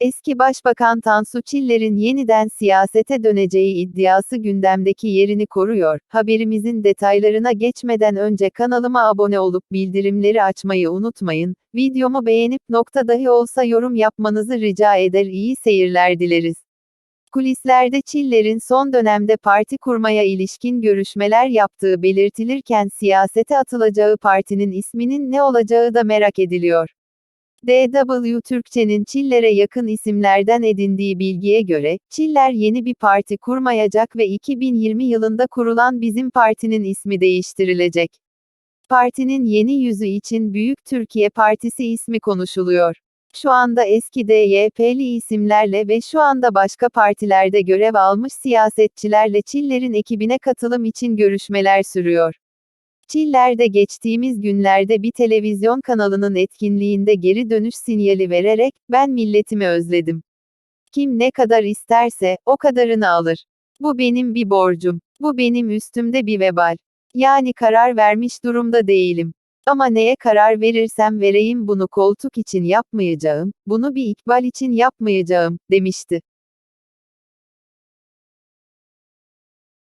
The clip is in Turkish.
Eski Başbakan Tansu Çiller'in yeniden siyasete döneceği iddiası gündemdeki yerini koruyor. Haberimizin detaylarına geçmeden önce kanalıma abone olup bildirimleri açmayı unutmayın. Videomu beğenip nokta dahi olsa yorum yapmanızı rica eder iyi seyirler dileriz. Kulislerde Çiller'in son dönemde parti kurmaya ilişkin görüşmeler yaptığı belirtilirken siyasete atılacağı partinin isminin ne olacağı da merak ediliyor. DW Türkçe'nin Çiller'e yakın isimlerden edindiği bilgiye göre, Çiller yeni bir parti kurmayacak ve 2020 yılında kurulan Bizim Parti'nin ismi değiştirilecek. Partinin yeni yüzü için Büyük Türkiye Partisi ismi konuşuluyor. Şu anda eski DYP'li isimlerle ve şu anda başka partilerde görev almış siyasetçilerle Çiller'in ekibine katılım için görüşmeler sürüyor. Çiller de geçtiğimiz günlerde bir televizyon kanalının etkinliğinde geri dönüş sinyali vererek, ben milletimi özledim. Kim ne kadar isterse, o kadarını alır. Bu benim bir borcum. Bu benim üstümde bir vebal. Yani karar vermiş durumda değilim. Ama neye karar verirsem vereyim bunu koltuk için yapmayacağım, bunu bir ikbal için yapmayacağım, demişti.